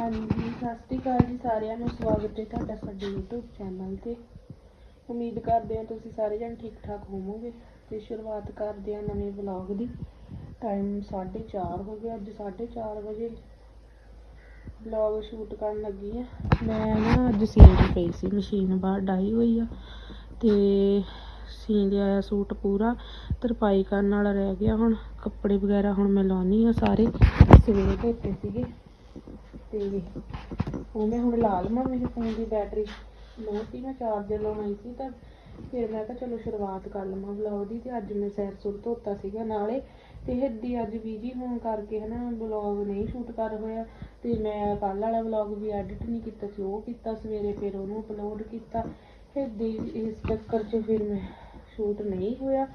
ਹਾਂਜੀ, ਸਤਿ ਸ਼੍ਰੀ ਅਕਾਲ ਜੀ ਸਾਰਿਆਂ ਨੂੰ। ਸਵਾਗਤ ਹੈ ਤੁਹਾਡਾ ਸਾਡੇ YouTube ਚੈਨਲ ਤੇ। ਉਮੀਦ ਕਰਦੇ ਹਾਂ ਤੁਸੀਂ ਸਾਰੇ ਜਣ ਠੀਕ ਠਾਕ ਹੋਵੋਗੇ ਤੇ ਸ਼ੁਰੂਆਤ ਕਰਦੇ ਹਾਂ ਨਵੇਂ ਵਲੌਗ ਦੀ। ਟਾਈਮ 4:30 ਹੋ ਗਿਆ ਅੱਜ 4:30 ਵਜੇ ਵਲੌਗ ਸ਼ੂਟ ਕਰਨ ਲੱਗੀ ਆ ਮੈਂ ਨਾ ਅੱਜ ਸੀਨ ਪਈ ਸੀ, ਮਸ਼ੀਨ ਬਾਹਰ ਡਾਈ ਹੋਈ ਆ ਤੇ ਸੀਨ ਲਿਆ ਸੂਟ ਪੂਰਾ, ਤਰਪਾਈ ਕਰਨ ਵਾਲਾ ਰਹਿ ਗਿਆ ਹੁਣ, ਕੱਪੜੇ ਵਗੈਰਾ ਹੁਣ ਮੈਂ ਲਾਉਣੀ ਆ ਸਾਰੇ। ਸਵੇਰੇ ਧੋਤੇ ਸੀਗੇ। ਤੇ ਉਹ ਮੈਂ ਹੁਣ ਲਾ ਲਵਾਂ ਮੇਰੇ ਫੋਨ ਦੀ ਬੈਟਰੀ ਲੋ ਸੀ, ਮੈਂ ਚਾਰਜਰ ਲਾਉਣਾ ਹੀ ਸੀ ਤਾਂ ਫਿਰ ਮੈਂ ਕਿਹਾ ਚਲੋ ਸ਼ੁਰੂਆਤ ਕਰ ਲਵਾਂ ਵਲੌਗ ਦੀ ਤੇ ਅੱਜ ਮੈਂ ਸੈਰ ਸੁਰ ਧੋਤਾ ਸੀਗਾ ਨਾਲੇ ਤੇ ਹਿੱਦੀ ਅੱਜ ਬਿਜ਼ੀ ਹੋਣ ਕਰਕੇ ਹਨਾ ਵਲੌਗ ਨਹੀਂ ਸ਼ੂਟ ਕਰ ਹੋਇਆ ਤੇ ਮੈਂ ਕੱਲ੍ਹ ਵਾਲਾ ਵਲੌਗ ਵੀ ਐਡਿਟ ਨਹੀਂ ਕੀਤਾ ਸੀ, ਉਹ ਕੀਤਾ ਸਵੇਰੇ ਫਿਰ ਉਹਨੂੰ ਅਪਲੋਡ ਕੀਤਾ। ਹਿੱਦੀ ਇਸ ਚੱਕਰ 'ਚ ਫਿਰ ਮੈਂ ਸ਼ੂਟ ਨਹੀਂ ਹੋਇਆ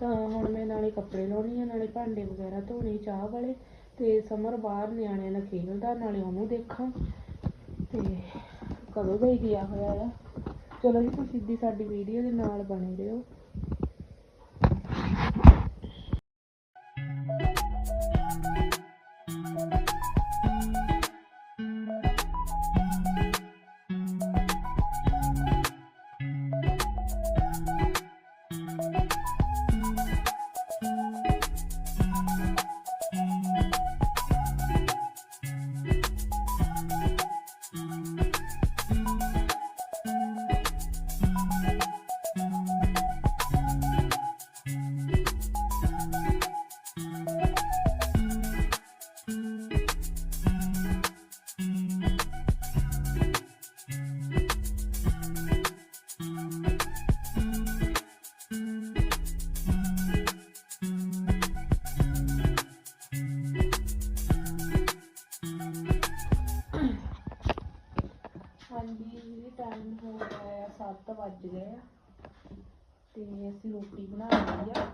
ਤਾਂ ਹੁਣ ਮੈਂ ਨਾਲੇ ਕੱਪੜੇ ਲਾਉਣੀ ਆ, ਨਾਲੇ ਭਾਂਡੇ ਵਗੈਰਾ ਧੋਣੇ ਚਾਹ ਵਾਲੇ। ਤੇ ਸਮਰ ਬਾਹਰ ਨਿਆਣਿਆਂ ਨਾਲ ਖੇਡਦਾ ਨਾਲੇ ਉਹਨੂੰ ਦੇਖਾਂ। ਤੇ ਕਦੋਂ ਦਾ ਹੀ ਗਿਆ ਹੋਇਆ ਆ। ਚਲੋ ਜੀ, ਤੁਸੀਂ ਸਿੱਧੀ ਸਾਡੀ ਵੀਡੀਓ ਦੇ ਨਾਲ ਬਣੇ ਰਹੋ। ਵੱਜ ਗਏ ਆ। ਤੇ ਅਸੀਂ ਰੋਟੀ ਬਣਾ ਲਈ ਆ।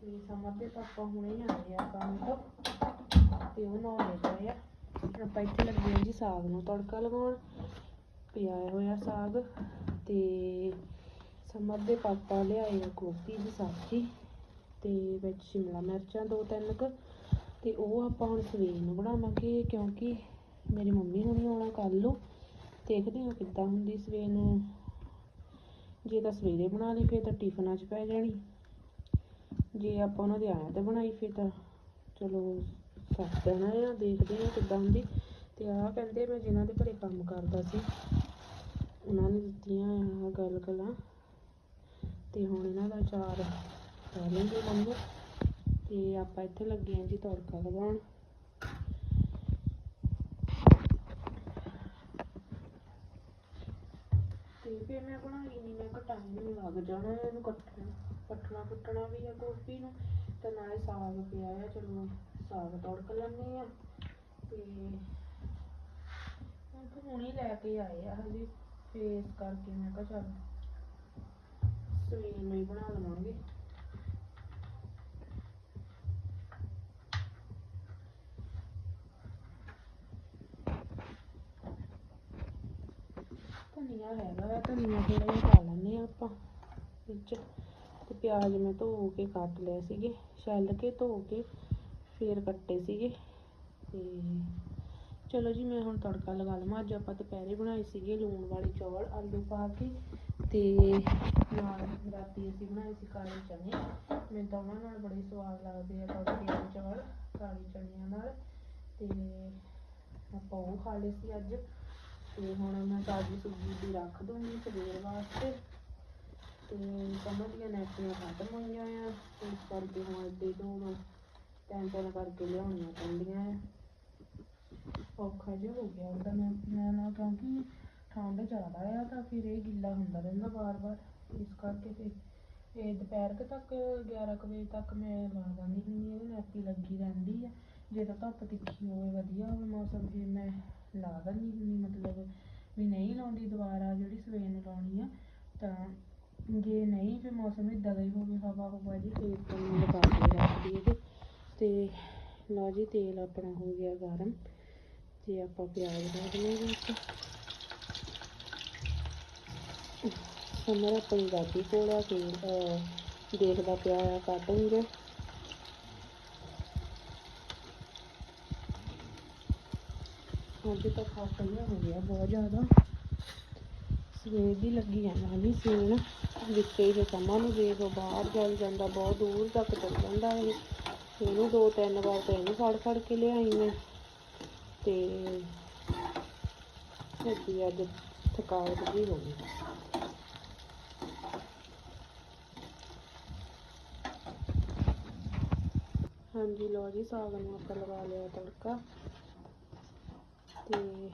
ਤੇ ਸਮਰ ਦੇ ਪਾਪਾ ਹੁਣੇ ਆਏ ਆ ਕੰਮ ਤੋਂ। ਤੇ ਉਹ ਨਹਾਉਣੇ ਪਏ ਆ। ਆਪਾਂ ਇੱਥੇ ਲੱਗੇ ਆ ਜੀ ਸਾਗ ਨੂੰ ਤੜਕਾ ਲਗਾਉਣ। ਪਿਆ ਹੋਇਆ ਸਾਗ। ਤੇ ਸਮਰ ਦੇ ਪਾਪਾ ਲਿਆਏ ਆ ਗੋਭੀ ਦੀ ਸਬਜ਼ੀ। ਤੇ ਵਿੱਚ ਸ਼ਿਮਲਾ ਮਿਰਚਾਂ ਦੋ ਤਿੰਨ ਕੁ। ਤੇ ਉਹ ਆਪਾਂ ਹੁਣ ਸਵੇਰ ਨੂੰ ਬਣਾਵਾਂਗੇ ਕਿਉਂਕਿ ਮੇਰੀ ਮੰਮੀ ਹੁਣੀ ਆਉਣਾ ਕੱਲ੍ਹ ਨੂੰ। ਦੇਖਦੇ ਹਾਂ ਕਿੱਦਾਂ ਹੁੰਦੀ ਸਵੇਰ ਨੂੰ। ਜੇ ਤਾਂ ਸਵੇਰੇ ਬਣਾ ਲਈ, ਫਿਰ ਤਾਂ ਟਿਫਨਾਂ 'ਚ ਪੈ ਜਾਣੀ। ਜੇ ਆਪਾਂ ਉਹਨਾਂ ਦੇ ਆਇਆ ਤਾਂ ਬਣਾਈ, ਫਿਰ ਤਾਂ ਚਲੋ ਸੱਤ ਦੇਣਾ ਆ, ਦੇਖਦੇ ਹਾਂ ਕਿੱਦਾਂ ਹੁੰਦੀ। ਤੇ ਆਹ ਕਹਿੰਦੇ ਮੈਂ ਜਿਨ੍ਹਾਂ ਦੇ ਘਰੇ ਕੰਮ ਕਰਦਾ ਸੀ, ਉਹਨਾਂ ਨੇ ਦਿੱਤੀਆਂ ਆ ਗੱਲ ਗੱਲਾਂ। ਤੇ ਹੁਣ ਇਹਨਾਂ ਦਾ ਚਾਰ ਪਾ ਲੈਂਦੇ ਮੰਮੀ। ਤੇ ਆਪਾਂ ਇੱਥੇ ਲੱਗੇ ਹਾਂ ਜੀ ਤੜਕਾ ਲਗਾਉਣ। ਤੇ ਮੈਂ ਬਣਾਈ ਨਹੀਂ ਮੈਂ ਕਿਹਾ ਟਾਈਮ ਲੱਗ ਜਾਣਾ ਇਹਨੂੰ ਕੱਟਣਾ ਕੱਟਣਾ ਕੁੱਟਣਾ ਵੀ ਆ ਗੋਭੀ ਨੂੰ, ਤੇ ਨਾਲੇ ਸਾਗ ਪਿਆ ਆ, ਚਲੋ ਸਾਗ ਤੜਕ ਲੈਂਦੇ ਆ। ਤੇ ਹੁਣ ਤਾਂ ਲੈ ਕੇ ਆਏ ਆ ਹਜੇ ਫੇਸ ਕਰਕੇ ਮੈਂ ਕਿਹਾ ਚੱਲ ਸਵੇਰ ਨੂੰ ਹੀ ਬਣਾ ਲਵਾਂਗੇ। ਧਨੀਆ ਹੈਗਾ ਵਾ, ਧਨੀਆ ਥੋੜਾ ਜਿਹਾ ਪਾ ਲੈਂਦੇ ਆ ਆਪਾਂ ਵਿੱਚ ਤੇ ਪਿਆਜ਼ ਮੈਂ ਧੋ ਕੇ ਕੱਟ ਲਏ ਸੀਗੇ, ਛਿੱਲ ਕੇ ਧੋ ਕੇ ਫੇਰ ਕੱਟੇ ਸੀਗੇ ਤੇ ਚਲੋ ਜੀ ਮੈਂ ਹੁਣ ਤੜਕਾ ਲਗਾ ਲਵਾਂ, ਅੱਜ ਆਪਾਂ ਦੁਪਹਿਰੇ ਬਣਾਏ ਸੀਗੇ ਲੂਣ ਵਾਲੇ ਚੌਲ, ਆਲੂ ਪਾ ਕੇ ਤੇ ਨਾਲ ਰਾਤੀ ਅਸੀਂ ਬਣਾਏ ਸੀ ਕਾਲੇ ਚਨੇ, ਮੈਨੂੰ ਤਾਂ ਉਹਨਾਂ ਨਾਲ ਬੜੇ ਸਵਾਦ ਲੱਗਦੇ ਆ ਤੜਕੇ ਵਾਲੇ ਚੌਲ, ਕਾਲੇ ਚਨਿਆਂ ਨਾਲ ਤੇ ਆਪਾਂ ਉਹ ਖਾ ਲਏ ਸੀ ਅੱਜ। ਤੇ ਹੁਣ ਮੈਂ ਤਾਜ਼ੀ ਸਬਜ਼ੀ ਦੀ ਰੱਖ ਦੂੰਗੀ ਸਵੇਰ ਵਾਸਤੇ। ਤੇ ਸਮਝ ਦੀਆਂ ਨੈਟੀਆਂ ਖਤਮ ਹੋਈਆਂ ਆ। ਇਸ ਕਰਕੇ ਹੁਣ ਅੱਡੇ ਤੋਂ ਟਾਈਮ ਕਰਕੇ ਲਿਆਉਣੀਆਂ ਪੈਂਦੀਆਂ ਆ। ਔਖਾ ਜਿਹਾ ਹੋ ਗਿਆ ਉਹਦਾ ਮੈਂ ਮੈਂ ਨਾ ਕਿਉਂਕਿ ਠੰਡ ਜ਼ਿਆਦਾ ਆ ਤਾਂ ਫਿਰ ਇਹ ਗਿੱਲਾ ਹੁੰਦਾ ਰਹਿੰਦਾ ਬਾਰ-ਬਾਰ ਇਸ ਕਰਕੇ ਫਿਰ ਇਹ ਦੁਪਹਿਰ ਤੱਕ 11 ਕੁ ਵਜੇ ਤੱਕ ਮੈਂ ਲਾ ਦਿੰਦੀ ਹੁੰਦੀ ਹਾਂ ਨੈਪੀ ਲੱਗੀ ਰਹਿੰਦੀ ਆ। ਜੇ ਤਾਂ ਧੁੱਪ ਤਿੱਖੀ ਹੋਵੇ ਵਧੀਆ ਹੋਵੇ ਮੌਸਮ ਫਿਰ ਮੈਂ ਲਾ ਦਿੰਦੀ ਹੁੰਦੀ ਮਤਲਬ ਵੀ ਨਹੀਂ ਲਾਉਂਦੀ ਦੁਬਾਰਾ ਜਿਹੜੀ ਸਵੇਰ ਨੂੰ ਲਾਉਣੀ ਆ ਤਾਂ ਜੇ ਨਹੀਂ ਫਿਰ ਮੌਸਮ ਇੱਦਾਂ ਦਾ ਹੀ ਹੋਵੇ ਹਵਾ ਹੁਵਾ ਜੀ ਫੇਰ ਤਾਂ ਮੈਂ ਲਗਾ ਕੇ ਰੱਖਦੀ ਇਹਦੇ। ਤੇ ਲਓ ਜੀ ਤੇਲ ਆਪਣਾ ਹੋ ਗਿਆ ਗਰਮ ਤੇ ਆਪਾਂ ਪਿਆਜ਼ ਪਾ ਦਿੰਦੇ ਵਿੱਚ। ਸਮਰ ਆਪਣੀ ਦਾਦੀ ਕੋਲ ਆ ਕੇ ਅਹ, ਦੇਖਦਾ ਪਿਆ ਆ ਕਾਟੂਨ ਅੱਜ ਤਾਂ ਖੱਟ ਹੋ ਗਿਆ ਬਹੁਤ ਜ਼ਿਆਦਾ। ਸਵੇਰ ਦੀ ਲੱਗੀ ਜਾਂਦਾ ਵੀ ਸੀਨ। ਵਿੱਚੇ ਹੀ ਸਮਾਂ ਨੂੰ ਦੇਖੋ ਬਾਹਰ ਚੱਲ ਜਾਂਦਾ, ਬਹੁਤ ਦੂਰ ਤੱਕ ਚੱਲ ਜਾਂਦਾ ਇਹ। ਇਹਨੂੰ ਦੋ ਤਿੰਨ ਵਾਰ ਤਾਂ ਇਹਨੂੰ ਫੜ ਫੜ ਕੇ ਲਿਆਈ ਮੈਂ ਤੇ ਅੱਡੀ ਅੱਜ ਥਕਾਵਟ ਵੀ ਹੋ ਗਈ। ਹਾਂਜੀ ਲੋ ਜੀ, ਸਾਗ ਨੂੰ ਆਪਾਂ ਲਗਾ ਲਿਆ ਤੜਕਾ। ਤੇ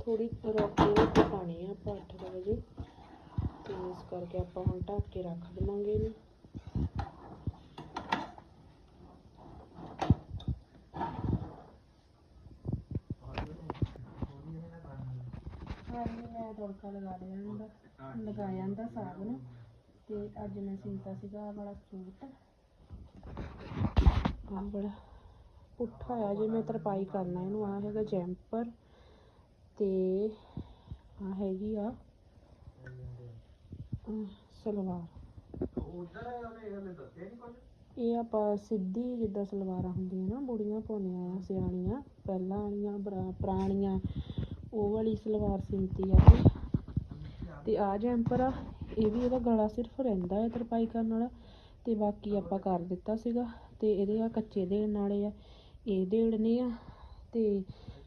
ਥੋੜੀ ਰੋਟੀ ਪਾਣੀ ਆ ਆਪਾਂ 8 ਵਜੇ। ਤੇ ਇਸ ਕਰਕੇ ਆਪਾਂ ਹੁਣ ਢੱਕ ਕੇ ਰੱਖ ਦੇਵਾਂਗੇ ਇਹਨੂੰ। ਹਾਂਜੀ, ਮੈਂ ਤੜਕਾ ਲਗਾ ਲਿਆ ਇਹਦਾ। ਲਗਾਇਆ ਇਹਦਾ ਸਾਗ ਨੂੰ। ਤੇ ਅੱਜ ਮੈਂ ਸੀਤਾ ਸੀਗਾ ਆਹ ਵਾਲਾ ਸੂਟ। ਆ ਬੜਾ ਪੁੱਠਾ ਆ ਜੇ ਮੈਂ ਤਰਪਾਈ ਕਰਨਾ, ਇਹਨੂੰ ਆ ਹੈਗਾ ਜੈਂਪਰ ਤੇ ਆ ਹੈਗੀ ਆ ਸਲਵਾਰ। ਇਹ ਆਪਾਂ ਸਿੱਧੀ ਜਿੱਦਾਂ ਸਲਵਾਰਾਂ ਹੁੰਦੀਆਂ ਨਾ, ਬੁੜੀਆਂ ਪਾਉਂਦੀਆਂ ਆ, ਸਿਆਣੀਆਂ, ਪਹਿਲਾਂ ਵਾਲੀਆਂ ਬਰਾ- ਪੁਰਾਣੀਆਂ, ਉਹ ਵਾਲੀ ਸਲਵਾਰ ਸਿੰਤੀ ਆ ਤੇ ਆ ਜੈਂਪਰ ਆ, ਇਹ ਵੀ ਇਹਦਾ ਗਲਾ ਸਿਰਫ ਰਹਿੰਦਾ ਹੈ ਤਰਪਾਈ ਕਰਨ ਵਾਲਾ, ਤੇ ਬਾਕੀ ਆਪਾਂ ਕਰ ਦਿੱਤਾ ਸੀਗਾ, ਤੇ ਇਹਦੇ ਆ ਕੱਚੇ ਦੇਣ ਵਾਲੇ ਆ। ਇਹ ਦੇੜਨੇ ਆ ਤੇ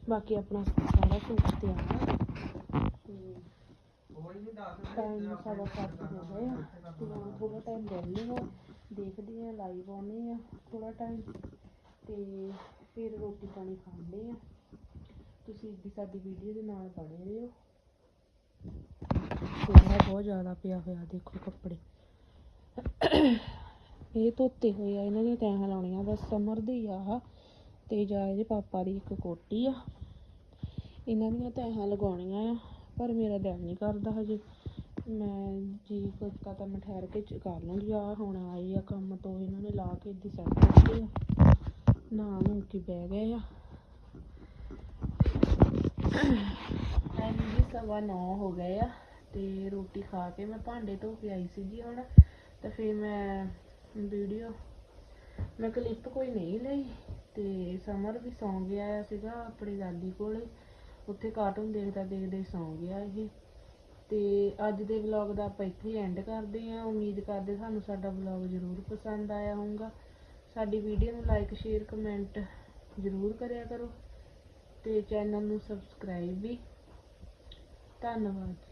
ਬਾਕੀ ਆਪਣਾ ਸਾਰਾ ਸੂਟ ਤਿਆਰ ਆ। ਤੇ ਟਾਈਮ ਸਾਡਾ ਹੋ ਥੋੜਾ ਟਾਈਮ ਰਹਿੰਦੇ ਆ ਦੇਖਦੇ ਆ ਲਾਈਵ ਆਉਨੇ ਆ ਥੋੜਾ ਟਾਈਮ ਤੇ ਫਿਰ ਰੋਟੀ ਪਾਣੀ ਖਾਂਦੇ ਆ। ਤੁਸੀਂ ਵੀ ਸਾਡੀ ਵੀਡੀਓ ਦੇ ਨਾਲ ਬਣੇ ਰਹੋ। ਕੋਹਰਾ ਬਹੁਤ ਜ਼ਿਆਦਾ ਪਿਆ ਹੋਇਆ ਦੇਖੋ ਕੱਪੜੇ। ਇਹ ਧੋਤੇ ਹੋਏ ਆ ਇਹਨਾਂ ਦੀਆਂ ਤੈਹਾਂ ਲਾਉਣੀਆਂ ਬਸ ਸਮਰ ਦੀ ਆ ਤੇ ਜਾਂ ਇਹਦੇ ਪਾਪਾ ਦੀ ਇੱਕ ਕੋਟੀ ਆ। ਇਹਨਾਂ ਦੀਆਂ ਤੈਹਾਂ ਲਗਾਉਣੀਆਂ ਆ, ਪਰ ਮੇਰਾ ਦਿਲ ਨਹੀਂ ਕਰਦਾ ਹਜੇ। ਮੈਂ ਜੀ ਕੁਝ ਤਾਂ ਮੈਂ ਠਹਿਰ ਕੇ ਕਰ ਲੂੰਗੀ। ਆ ਹੁਣ ਆਈ ਆ ਕੰਮ ਤੋਂ, ਇਹਨਾਂ ਨੇ ਲਾ ਕੇ ਇੱਦੀ ਸੈੱਟ ਕੀਤੇ ਆ। ਨਾ ਨੂੰ ਕੇ ਬਹਿ ਗਏ ਆ। ਜੀ ਸਵਾ ਨੌ ਹੋ ਗਏ ਆ ਤੇ ਰੋਟੀ ਖਾ ਕੇ ਮੈਂ ਭਾਂਡੇ ਧੋ ਕੇ ਆਈ ਸੀਗੀ ਹੁਣ। ਤੇ ਫਿਰ ਮੈਂ ਵੀਡੀਓ ਮੈਂ ਕਲਿੱਪ ਕੋਈ ਨਹੀਂ ਲਈ। ਤੇ ਸਮਰ ਵੀ ਸੌਂ ਗਿਆ ਸੀਗਾ ਆਪਣੀ ਦਾਦੀ ਕੋਲੇ। ਉੱਥੇ ਕਾਰਟੂਨ ਦੇਖਦਾ ਦੇਖਦੇ ਸੌਂ ਗਿਆ ਇਹ। ਤੇ ਅੱਜ ਦੇ ਵਲੌਗ ਦਾ ਆਪਾਂ ਇੱਥੇ ਐਂਡ ਕਰਦੇ ਹਾਂ। ਉਮੀਦ ਕਰਦੇ ਸਾਨੂੰ ਸਾਡਾ ਵਲੌਗ ਜ਼ਰੂਰ ਪਸੰਦ ਆਇਆ ਹੋਊਗਾ। ਸਾਡੀ ਵੀਡੀਓ ਨੂੰ ਲਾਈਕ ਸ਼ੇਅਰ ਕਮੈਂਟ ਜ਼ਰੂਰ ਕਰਿਆ ਕਰੋ। ਤੇ ਚੈਨਲ ਨੂੰ ਸਬਸਕ੍ਰਾਈਬ ਵੀ। ਧੰਨਵਾਦ।